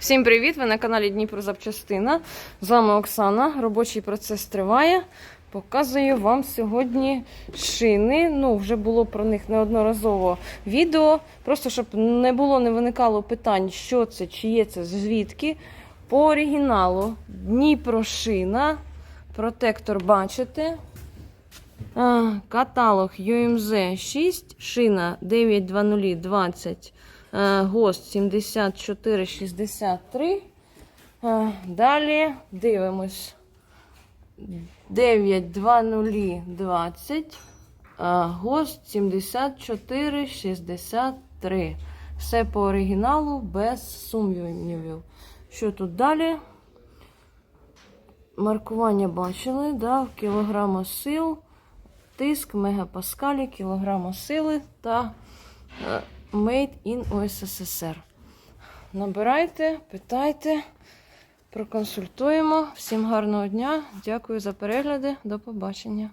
Всім привіт! Ви на каналі Дніпро Запчастина. З вами Оксана. Робочий процес триває. Показую вам сьогодні шини. Ну, вже було про них неодноразово відео. Просто щоб не було, не виникало питань, що це, чи є це, звідки. По оригіналу Дніпро шина. Протектор бачите. Каталог UMZ 6, шина 92020, е, ГОСТ 7463. Е, Далі дивимось. 92020, е, ГОСТ 7463. Все по оригіналу без сумнівів. Що тут далі? Маркування бачили, да, кілограма сил, тиск, мегапаскалі, кілограма сили та е, Made in USSR. Набирайте, питайте, проконсультуємо. Всім гарного дня. Дякую за перегляди. До побачення.